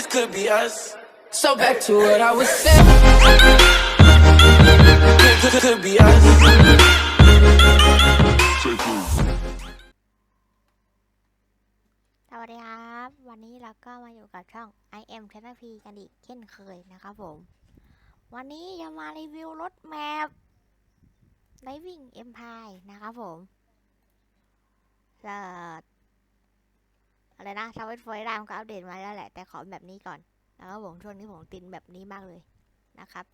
this could be us. So back to what I was saying. Could, could, could be us. สวัสดีครับ วันนี้เราก็มาอยู่กับช่อง I am t e n p กันอีกเช่นเคยนะครับผม วันนี้จะมารีวิวรถแมพ Living Empire นะครับผมเอะไรนะชาวเวทฟอยรามก็อัปเดตมาแล้วแหละ แต่ขอแบบนี้ก่อนนะครับผมช่วงนี้ผมตินแบบนี้มากเลยนะครับ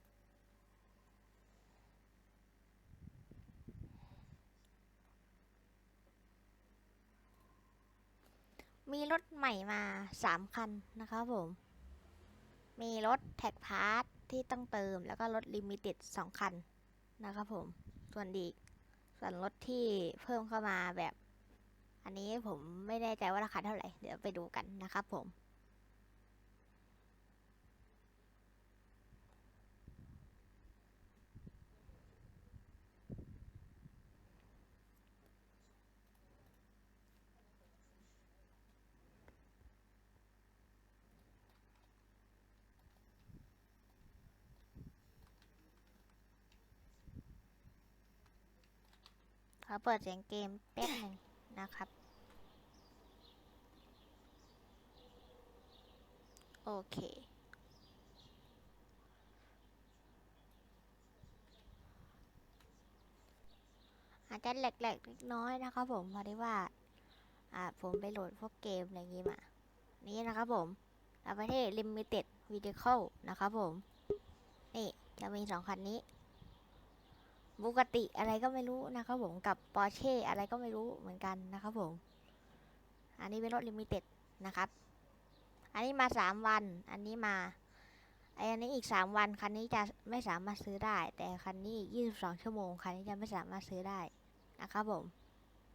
มีรถใหม่มาสามคันนะครับผม มีรถแท็กพาร์ทที่ต้องเติม แล้วก็รถลิมิเต็ดสองคันนะครับผม ส่วนดีกส่วนรถที่เพิ่มเข้ามาแบบ อันนี้ผมไม่แน่ใจว่าราคาเท่าไหร่ เดี๋ยวไปดูกันนะครับผมขอเปิดเสียงเกมแป๊บหนึ่ง นะครับ โอเคอาจจะแหลกๆเล็กน้อยนะครับผมพราะที่ว่า อ่า ผมไปโหลดพวกเกมอะไรอย่างงี้มา นี่นะครับผมเอาไปที่ Limited Vehicle นะครับผม นี่จะมีสองคันนี้ บุกติอะไรก็ไม่รู้นะครับผมกับปอร์เช่อะไรก็ไม่รู้เหมือนกันนะครับผม อันนี้เป็นรถลิมิเต็ดนะครับ อันนี้มาสามวัน อันนี้มาไออันนี้อีกสามวันคันนี้จะไม่สามารถซื้อได้ แต่คันนี้ยี่สิบสองชั่วโมงคันนี้จะไม่สามารถซื้อได้นะครับผม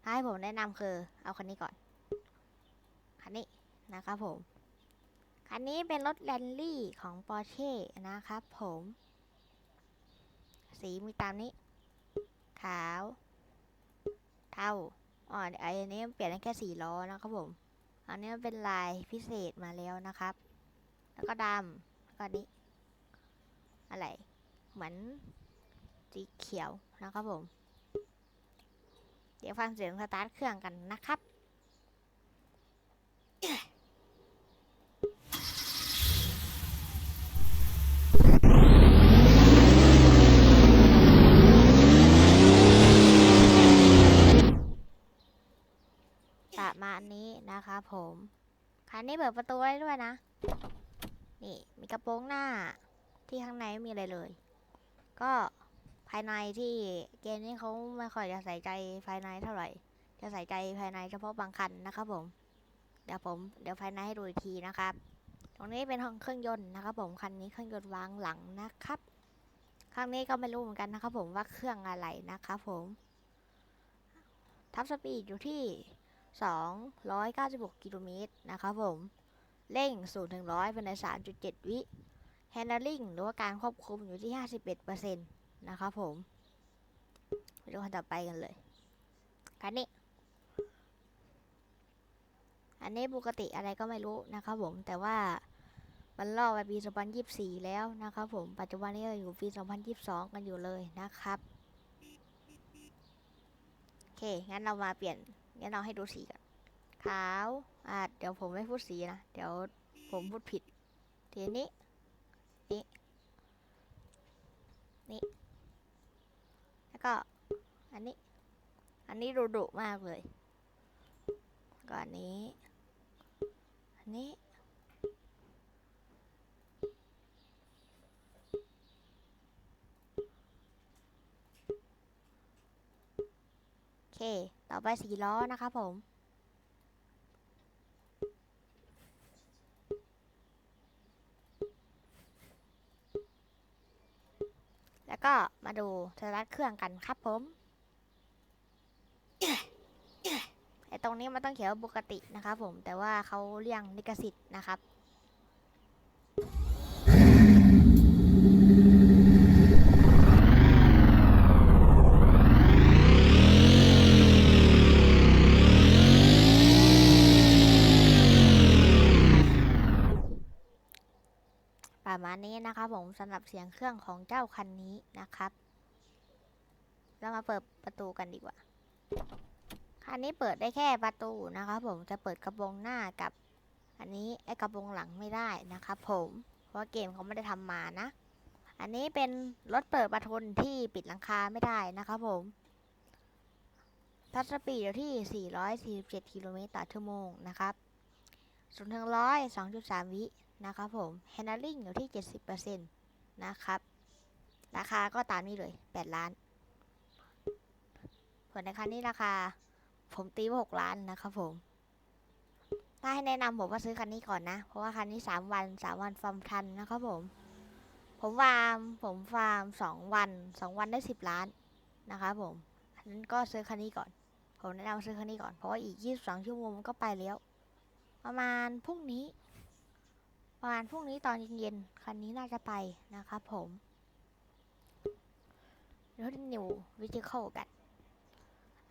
ถ้าให้ผมแนะนำคือเอาคันนี้ก่อน คันนี้นะครับผม คันนี้เป็นรถแรนลี่ของปอร์เช่นะครับผม สีมีตามนี้ ขาว เทาอ๋อไอันนี้มันเปลี่ยนได้แค่สี่ล้อนะครับผม อันนี้มันเป็นลายพิเศษมาแล้วนะครับ แล้วก็ดำแล้วก็นี้ อะไร เหมือนสีเขียวนะครับผม เดี๋ยวฟังเสียงสตาร์ทเครื่องกันนะครับ มาณนี้นะคะผมคันนี้เปิดประตูได้ด้วยนะ นี่มีกระโปรงหน้าที่ข้างในไม่มีอะไรเลย ก็ภายในที่เกมนี้เขาไม่ค่อยจะใส่ใจภายในเท่าไหร่ จะใส่ใจภายในเฉพาะบางคันนะครับผม เดี๋ยวผมเดี๋ยวภายในให้ดูอีกทีนะครับ ตรงนี้เป็นห้องเครื่องยนต์นะครับผมคันนี้เครื่องยนต์วางหลังนะครับ ข้างนี้ก็ไม่รู้เหมือนกันนะครับผมว่าเครื่องอะไรนะครับผม ทับสปีดอยู่ที่ 296 กิโลเมตรนะครับผม เร่ง 0 ถึง 100ภายใน 3.7 วิ handling หรือว่าการควบคุมอยู่ที่ 51%นะครับผมไปดูคันต่อไปกันเลยคันนี้ อันนี้ปกติอะไรก็ไม่รู้นะครับผม แต่ว่ามันล่อไปปี 2024 แล้วนะครับผม ปัจจุบันนี้เราอยู่ปี 2022 กันอยู่เลยนะครับ โอเค งั้นเรามาเปลี่ยน งั้นเราให้ดูสีกันขาวอ่าเดี๋ยวผมไม่พูดสีนะ เดี๋ยวผมพูดผิด ทีนี้ นี่ นี่ แล้วก็ อันนี้ อันนี้ดุดุมากเลยก่อนนี้ อันนี้ เค ต่อไปสีล้อนะครับผม แล้วก็มาดูสตาร์ทเครื่องกันครับผมไอตรงนี้มันต้องเขียนว่าปกตินะครับผมแต่ว่าเขาเรียงลิขสิทธิ์นะครับ นะครับผมสำหรับเสียงเครื่องของเจ้าคันนี้นะครับ เรามาเปิดประตูกันดีกว่า คันนี้เปิดได้แค่ประตูนะครับผมจะเปิดกระโปรงหน้ากับ อันนี้ไอ้กระโปรงหลังไม่ได้นะครับผมเพราะเกมเขาไม่ได้ทำมานะ อันนี้เป็นรถเปิดประทุนที่ปิดหลังคาไม่ได้นะครับผมทัชสปีดอยู่ที่ 447 กิโลเมตรต่อชั่วโมงนะครับศูนย์ถึงร้อย2.3 วิ นะครับผมแฮนด์ลิงอยู่ที่ 70%นะครับ ราคาก็ตามนี้เลย 8 ล้าน ส่วนในคันนี้ราคา ผมตีว่า6ล้านนะครับผม ถ้าให้แนะนำผมว่าซื้อคันนี้ก่อนนะ เพราะว่าคันนี้ 3 วัน 3 วันฟาร์มทันนะครับผม ผมฟาร์มผมฟาร์ม 2 วัน 2 วันได้ 10 ล้านนะครับผมอันนั้นก็ซื้อคันนี้ก่อน ผมแนะนำซื้อคันนี้ก่อน เพราะว่าอีก 22 ชั่วโมงมันก็ไปแล้ว ประมาณพรุ่งนี้ ประมาณพรุ่งนี้ตอนเย็นๆ คันนี้น่าจะไปนะครับผมรถนิววิจิโคกัน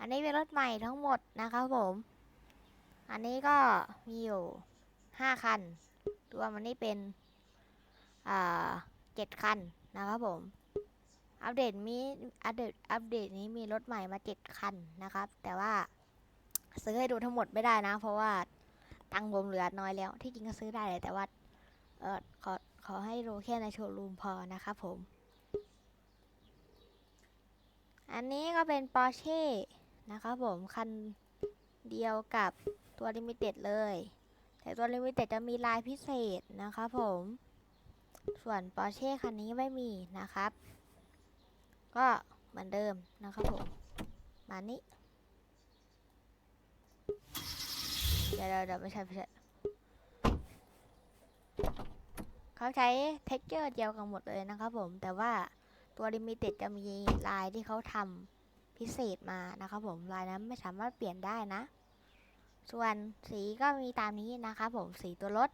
อันนี้เป็นรถใหม่ทั้งหมดนะครับผม อันนี้ก็มีอยู่ห้าคันรวมันนี้เป็นเจ็ดคันนะครับผม อัปเดตมีอัปเดตอัปเดตนี้มีรถใหม่มาเจ็ดคันนะครับ แต่ว่าซื้อให้ดูทั้งหมดไม่ได้นะ เพราะว่าตังค์ผมเหลือน้อยแล้ว ที่จริงก็ซื้อได้แหละแต่ว่า เออขอขอให้ดูแค่ในโชว์รูมพอนะครับผม อันนี้ก็เป็นปอร์เช่นะครับผม คันเดียวกับตัวลิมิเต็ดเลย แต่ตัวลิมิเต็ดจะมีลายพิเศษนะครับผม ส่วนปอร์เช่คันนี้ไม่มีนะครับ ก็เหมือนเดิมนะครับผม มานี้เดี๋ยวเดี๋ยวเดี๋ยวไม่ใช่ไม่ใช่ เขาใช้เท็กเจอร์เดียวกันหมดเลยนะครับผม แต่ว่าตัวลิมิเต็ดจะมีลายที่เขาทำพิเศษมานะครับผมลายนั้นไม่สามารถเปลี่ยนได้นะ ส่วนสีก็มีตามนี้นะครับผมสีตัวรถ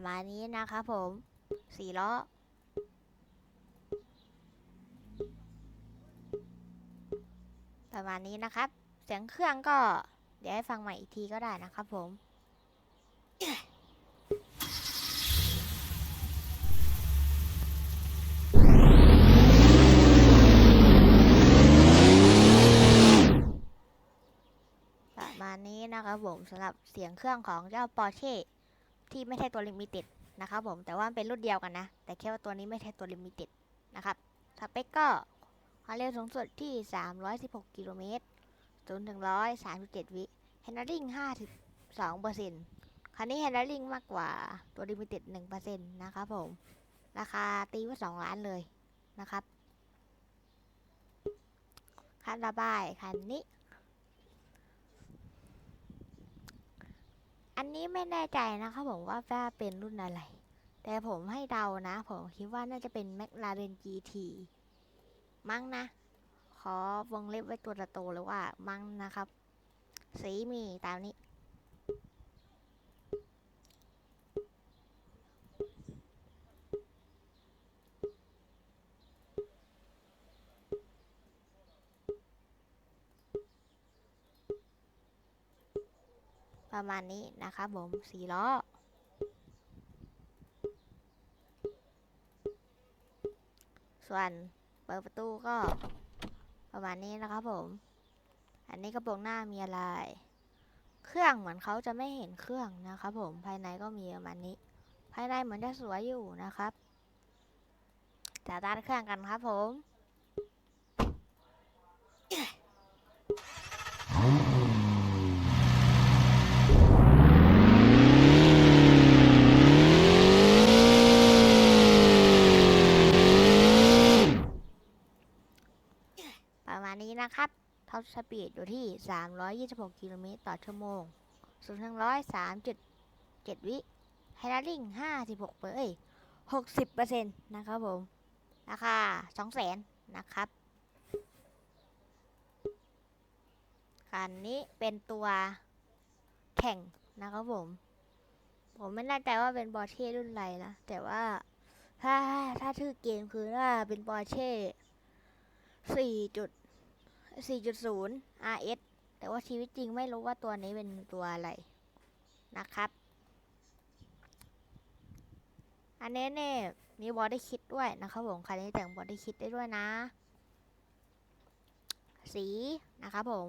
ประมาณนี้นะครับผมสี่ล้อ ประมาณนี้นะครับ เสียงเครื่องก็ เดี๋ยวให้ฟังใหม่อีกทีก็ได้นะครับผมประมาณนี้นะครับผมสำหรับเสียงเครื่องของเจ้า Porsche ที่ไม่ใช่ตัวลิมิเต็ดนะครับผมแต่ว่าเป็นรุ่นเดียวกันนะ แต่แค่ว่าตัวนี้ไม่ใช่ตัวลิมิเต็ดนะครับสเปคก็ความเร็วสูงสุดที่ 316 กิโลเมตรจนถึง137วิ handling 52เปอร์เซ็นต์คันนี้ handling มากกว่าตัวลิมิเต็ด1เปอร์เซ็นต์นะครับผม ราคาตีว่า2ล้านเลยนะครับคันระบายคันนี้ อันนี้ไม่แน่ใจนะครับผมว่าว่าเป็นรุ่นอะไร แต่ผมให้เดานะ ผมคิดว่าน่าจะเป็น McLaren GT มั้งนะ ขอวงเล็บไว้ตัวโตเลยว่ามั้งนะครับ สีมีตามนี้ ประมาณนี้นะครับผมสี่ล้อส่วนเปิดประตูก็ประมาณนี้นะครับผม อันนี้กระโปรงหน้ามีอะไร เครื่องเหมือนเขาจะไม่เห็นเครื่องนะครับผม ภายในก็มีประมาณนี้ ภายในเหมือนจะสวยอยู่นะครับจะตัดเครื่องกันครับผม ประมาณนี้นะครับท็อป สปีดอยู่ที่ 326 กิโลเมตรต่อชั่วโมงสูงถึง103.7 วิไฮดรลิง56เปอร์เอ้ย60เปอร์เซ็นต์นะครับผม ราคา200,000นะครับ คันนี้เป็นตัวแข่งนะครับผม ผมไม่แน่ใจว่าเป็นบอร์เช่รุ่นอะไรนะ แต่ว่าถ้าถ้าชื่อเกมคือว่าเป็นบอร์เช่สี่ 4.0 RS แต่ว่าชีวิตจริงไม่รู้ว่าตัวนี้เป็นตัวอะไรนะครับ อันนี้เนี่ยมีบอดี้คิดด้วยนะครับผมคันนี้แต่งบอดี้คิดได้ด้วยนะ สีนะครับผม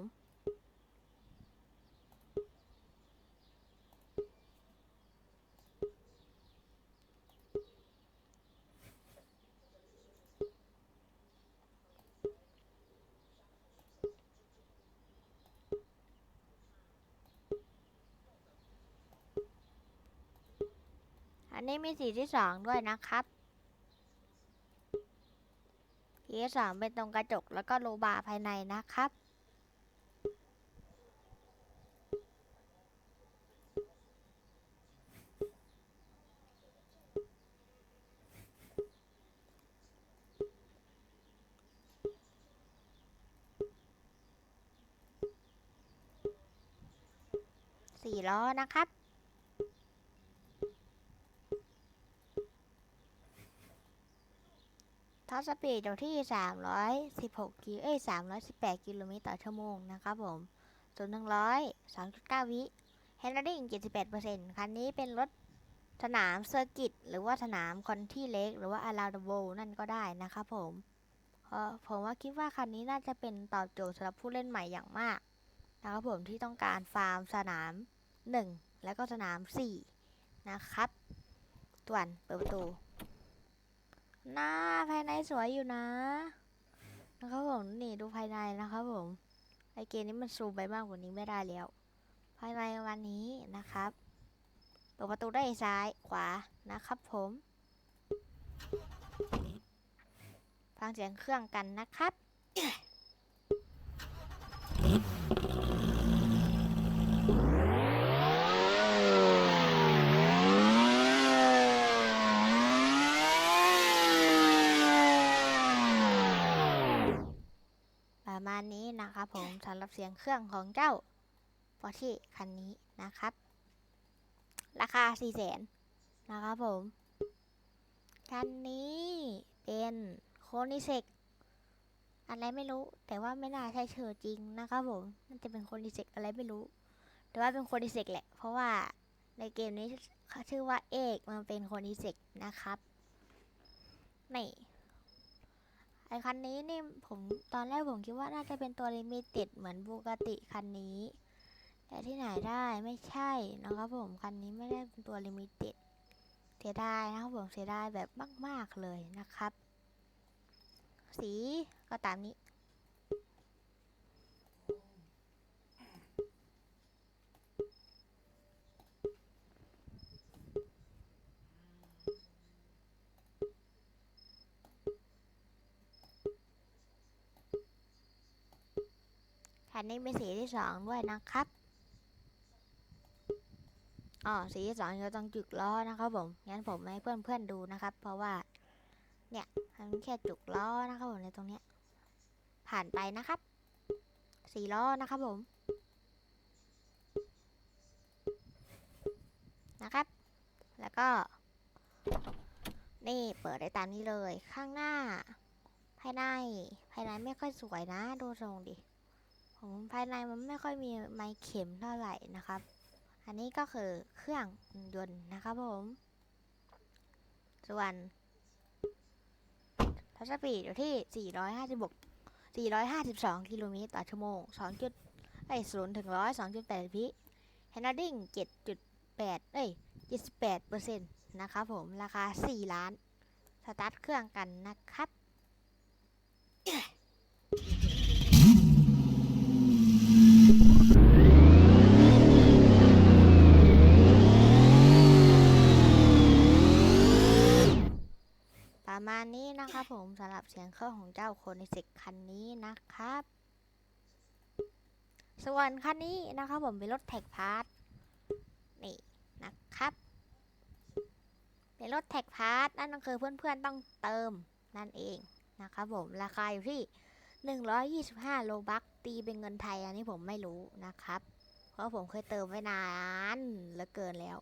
อั นี้มีสีที่สองด้วยนะครับสีที่สองเป็นตรงกระจกแล้วก็โลบาร์ภายในนะครับสี่ล้อนะครับ ท็อปสปีดอยู่ที่ 316กิเอ้ย318 กิโลเมตรต่อชั่วโมงนะครับผมส่วน100 2.9วิแฮนด์ดิ้ง78%คันนี้เป็นรถสนามเซอร์กิตหรือว่าสนามคอนที่เล็ก หรือว่า around the world นั่นก็ได้นะครับผมเออผมว่าคิดว่าคันนี้น่าจะเป็นตอบโจทย์สำหรับผู้เล่นใหม่อย่างมากนะครับผมที่ต้องการฟาร์มสนาม 1 แล้วก็สนาม 4 นะครับต่วนเปิดประตู หน้าภายในสวยอยู่นะ นะครับผมนี่ดูภายในนะครับผมไอเกมนี้มันซูมไปมากกว่านี้ไม่ได้แล้ว ภายในวันนี้นะครับเปิดประตูได้ซ้ายขวานะครับผมฟังเสียงเครื่องกันนะครับ นะครับผมสำหรับเสียงเครื่องของเจ้าปอร์ชี่คันนี้นะครับ ราคา4 0 0แสนนะครับผม คันนี้เป็นโคนิเซกอะไรไม่รู้ แต่ว่าไม่น่าใช่เชอจริงนะครับผมมันจะเป็นโคนิเซกอะไรไม่รู้ แต่ว่าเป็นโคนิเซกแหละ เพราะว่าในเกมนี้ชื่อว่าเอกมันเป็นโคนิเซกนะครับนี่ ไอคันนี้นี่ผมตอนแรกผมคิดว่าน่าจะเป็นตัวลิมิเต็ดเหมือนบูกติคันนี้ แต่ที่ไหนได้ไม่ใช่นะครับผมคันนี้ไม่ได้เป็นตัวลิมิเต็ดเสียดายนะครับผมเสียดายแบบมาก ๆ เลยนะครับ สีก็ตามนี้ คันนี้เป็นสีที่สองด้วยนะครับอ๋อสีที่สองจะต้องจุกล้อนะครับผมงั้นผมให้เพื่อนเพื่อนๆดูนะครับ เพราะว่า เนี่ยมันแค่จุกล้อนะครับผมในตรงเนี้ย ผ่านไปนะครับสีล้อนะครับผมนะครับ แล้วก็ นี่เปิดได้ตามนี้เลย ข้างหน้า ภายใน ภายในไม่ค่อยสวยนะ ดูทรงดิ ผมภายในมันไม่ค่อยมีไม้เข็มเท่าไหร่นะครับ อันนี้ก็คือเครื่องยนต์นะครับผม ส่วนทัชสปีดอยู่ที่ 456 452 กิโลเมตรต่อชั่วโมง2จุดไอ้0ถึง100 2.8วิแฮนดิ้ง7.8 เอ้ย 78เปอร์เซ็นต์นะครับผม ราคา 4 ล้าน สตาร์ทเครื่องกันนะครับ ประมาณ นะครับผมสำหรับเสียงเครื่องของเจ้าโคนิเซกคันนี้นะครับ ส่วนคันนี้นะครับผมเป็นรถแท็กพาร์ทนี่นะครับเป็นรถแท็กพาร์ทนั่นก็คือเพื่อนๆต้องเติมนั่นเองนะครับผมราคาอยู่ที่ 125 โลบัคตีเป็นเงินไทยอันนี้ผมไม่รู้นะครับ เพราะผมเคยเติมไว้นานเหลือเกินแล้ว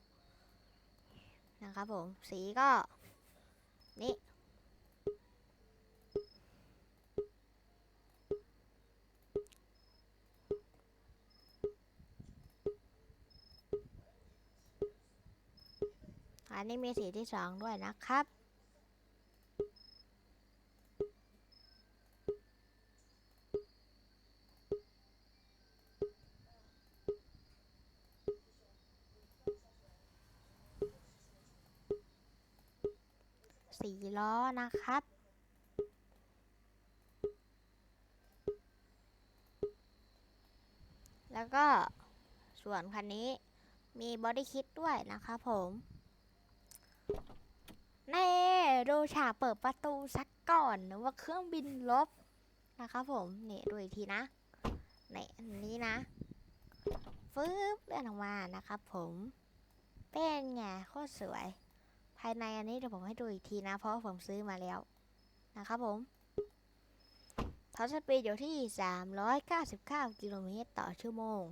นะครับผมสีก็นี่ อันนี้มีสีที่สองด้วยนะครับ สีล้อนะครับแล้วก็ส่วนคันนี้มีบอดี้คิดด้วยนะครับผม น่ดูฉากเปิดประตูสักก่อนนะว่าเครื่องบินลบนะครับผมนี่ดูอีกทีนะนี่อันนี้นะฟืบเลื่อนออกมานะครับผมเป็นไงโคตรสวย ภายในอันนี้เดี๋ยวผมให้ดูอีกทีนะ เพราะผมซื้อมาแล้วนะครับผมท็อปสปีดอยู่ที่ 399 กิโลเมตรต่อชั่วโมง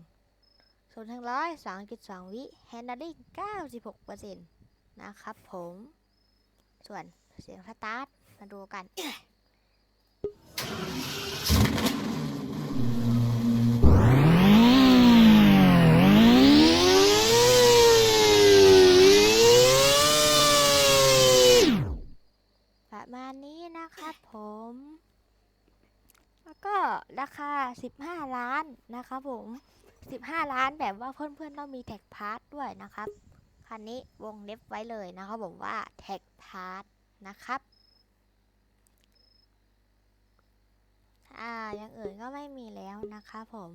ส่วนทางร้อย2.2 วิแฮนด์ดิ้ง96%นะครับผม ส่วนเสียงสตาร์ทมาดูกันประมาณนี้นะครับผม แล้วก็ราคา 15 ล้านนะครับผม 15 ล้านแบบว่าเพื่อนๆต้องมีแท็กพาร์ทด้วยนะครับ คันนี้วงเล็บไว้เลยนะครับผมว่าแท็กพาร์ทนะครับอ่าอย่างอื่นก็ไม่มีแล้วนะครับผม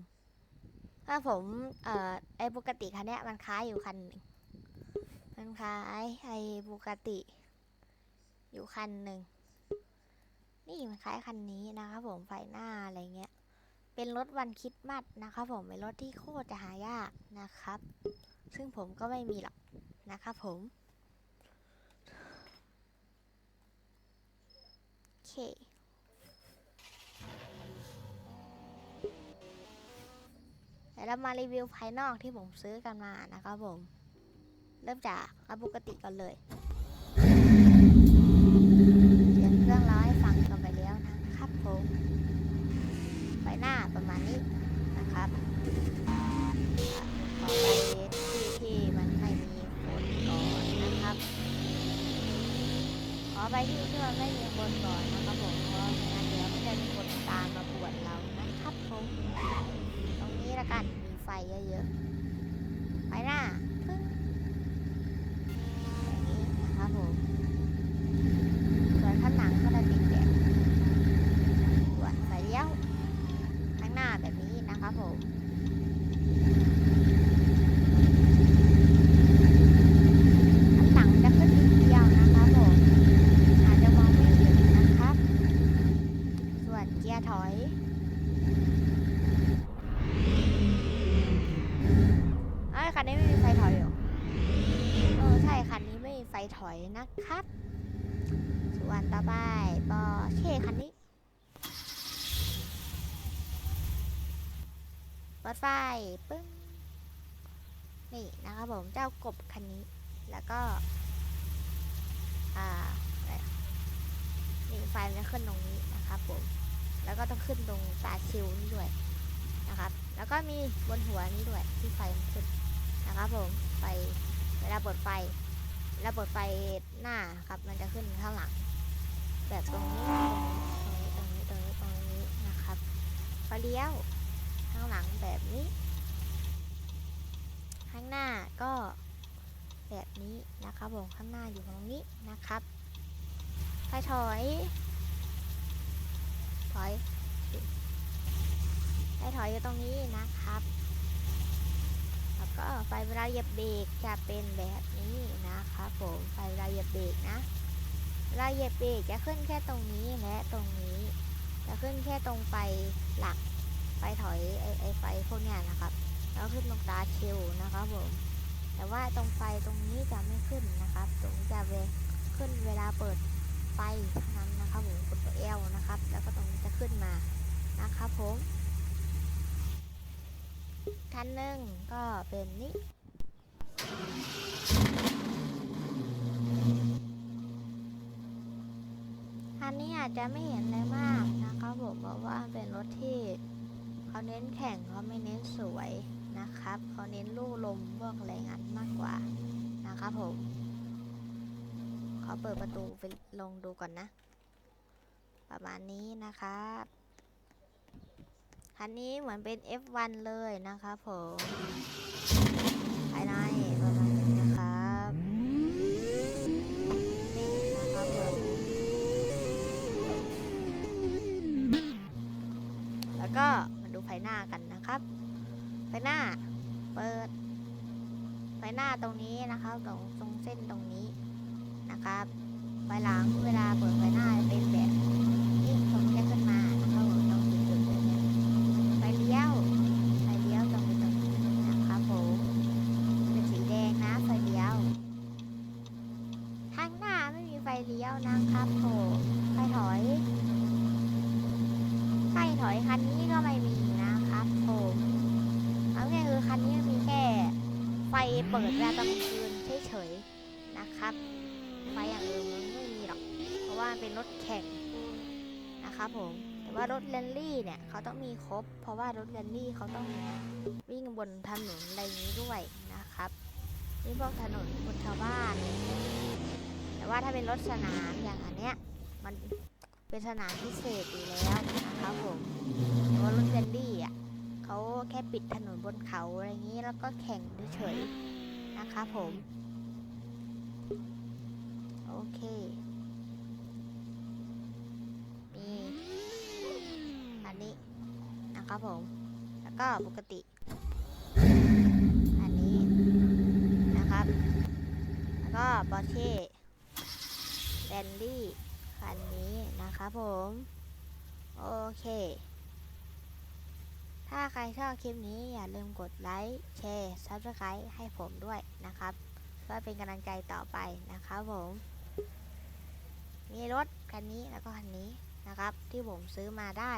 ถ้าผมเอ่อไอปกติคันเนี้ยมันค้ายอยู่คันหนึ่งมันค้ายไอปกติ อยู่คันหนึ่งนี่มันคล้ายคันนี้นะครับผมไฟหน้าอะไรเงี้ยเป็นรถวันคิดมัดนะครับผมเป็นรถที่โคตรจะหายากนะครับ ซึ่งผมก็ไม่มีหรอกนะครับผมโอเคเดี๋ยวเรามารีวิวภายนอกที่ผมซื้อกันมานะครับผม เริ่มจากอันปกติก่อนเลยเสียงเครื่องร้อยฟังกันไปแล้วนะครับผม ไฟหน้าประมาณนี้ ที่ที่มันไม่มีคนก่อนนะครับผมเพราะไม่งั้นเดี๋ยวไม่ได้มีคนตามมาปวดเรานะครับผมตรงนี้ละกันมีไฟเยอะๆไฟหน้าปึ้งอย่างนี้นะครับผม ส่วนข้างหลังก็จะติดแบบส่วนไฟเลี้ยวข้างหน้าแบบนี้นะครับผม ข้างหลังจะขึ้นนิดเดียวนะครับผม อาจจะมองไม่เห็นนะครับ ส่วนเกียร์ถอย เอ้ยคันนี้ไม่มีไฟถอยเหรอเออใช่คันนี้ไม่มีไฟถอยนะครับ ส่วนต่อไปปอร์เช่คันนี้เปิ ดไฟปึ้งนี่นะครับผมเจ้ากบคันนี้ แล้วก็ อ่าไรอะนี่ไฟมันจะขึ้นตรงนี้นะครับผม แล้วก็ต้องขึ้นตรงตาชิวนี่ด้วยนะครับ แล้วก็มีบนหัวนี้ด้วยที่ไฟมันขึ้นนะครับผมไฟเวลาเปิดไฟเวลาเปิดไฟหน้าครับ มันจะขึ้นข้างหลัง แบบตรงนี้ตรงนี้ตรงนี้ตรงนี้ตรงนี้นะครับไฟเลี้ยวางหลังแบบนี้ ข้างหน้าก็แบบนี้นะครับผมข้างหน้าอยู่ตรงนี้นะครับไฟถอย ถอยไฟถอยอยู่ตรงนี้นะครับ แล้วก็ไฟเวลาเหยียบเบรกจะเป็นแบบนี้นะครับผมไฟเวลาเหยียบเบรกนะเวลาเหยียบเบรกจะขึ้นแค่ตรงนี้และตรงนี้ จะขึ้นแค่ตรงไฟหลัก ไฟถอยไอไอไฟพวกเนี้ยนะครับแล้วขึ้นลงตาชิวนะครับผมแต่ว่าตรงไฟตรงนี้จะไม่ขึ้นนะครับ ตรงจะเวขึ้นเวลาเปิดไฟนั้นนะครับผมกดตัวเอลนะครับ แล้วก็ตรงนี้จะขึ้นมานะครับผมขั้นหนึ่งก็เป็นนี้อันนี้อาจจะไม่เห็นเลยมากนะครับผมเพราะว่าเป็นรถที่ เขาเน้นแข่งเขาไม่เน้นสวยนะครับ เขาเน้นลู่ลมพวกอะไรงั้นมากกว่านะครับผม ขอเปิดประตูไปลงดูก่อนนะ ประมาณนี้นะครับคันนี้เหมือนเป็น F1 เลยนะครับผมภายใน ฟหน้ากันนะครับ ไฟหน้า เปิด ไฟหน้าตรงนี้นะครับตรงตรงเส้นตรงนี้นะครับไฟหลังเวลาเปิดไฟหน้าเป็นแบบ เป็นรถแข่งนะครับผมแต่ว่ารถแรลลี่เนี่ยเขาต้องมีครบ เพราะว่ารถแรลลี่เขาต้องวิ่งบนถนนอะไรนี้ด้วยนะครับนี่พวกถนนบนชาวบ้าน แต่ว่าถ้าเป็นรถสนามอย่างอันเนี้ยมันเป็นสนามพิเศษอยู่แล้วนะครับผมแต่ว่ารถแรลลี่อะเขาแค่ปิดถนนบนเขาอะไรนี้แล้วก็แข่งเฉยๆนะครับผม โอเค มีอันนี้นะ ครับผม แล้วก็ปกติ อันนี้นะครับ แล้วก็บอเช่แบนลี่คันนี้นะครับผม โอเค ถ้าใครชอบคลิปนี้อย่าลืมกดไลค์แชร์ซับสไครต์ให้ผมด้วยนะครับเพื่อเป็นกำลังใจต่อไปนะครับผม มีรถคันนี้แล้วก็คันนี้นะครับ ที่ผมซื้อมาได้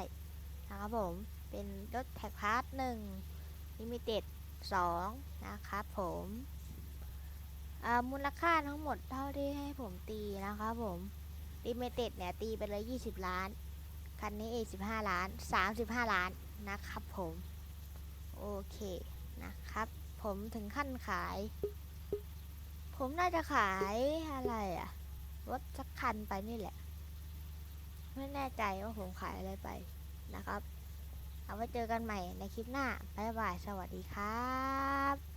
นะครับผม เป็นรถแท็กพาร์ทหนึ่งลิมิเต็ดสองนะครับผมมูลค่าทั้งหมดเท่าที่ให้ผมตีนะครับผมลิมิเต็ดเนี่ยตีไปเลย 20 ล้าน คันนี้เอ15 ล้าน 35 ล้านนะครับผม โอเคนะครับ ผมถึงขั้นขาย ผมน่าจะขายอะไรอะรถสักคันไปนี่แหละ ไม่แน่ใจว่าผมขายอะไรไปนะครับ เอาไว้เจอกันใหม่ในคลิปหน้าบ๊ายบายสวัสดีครับ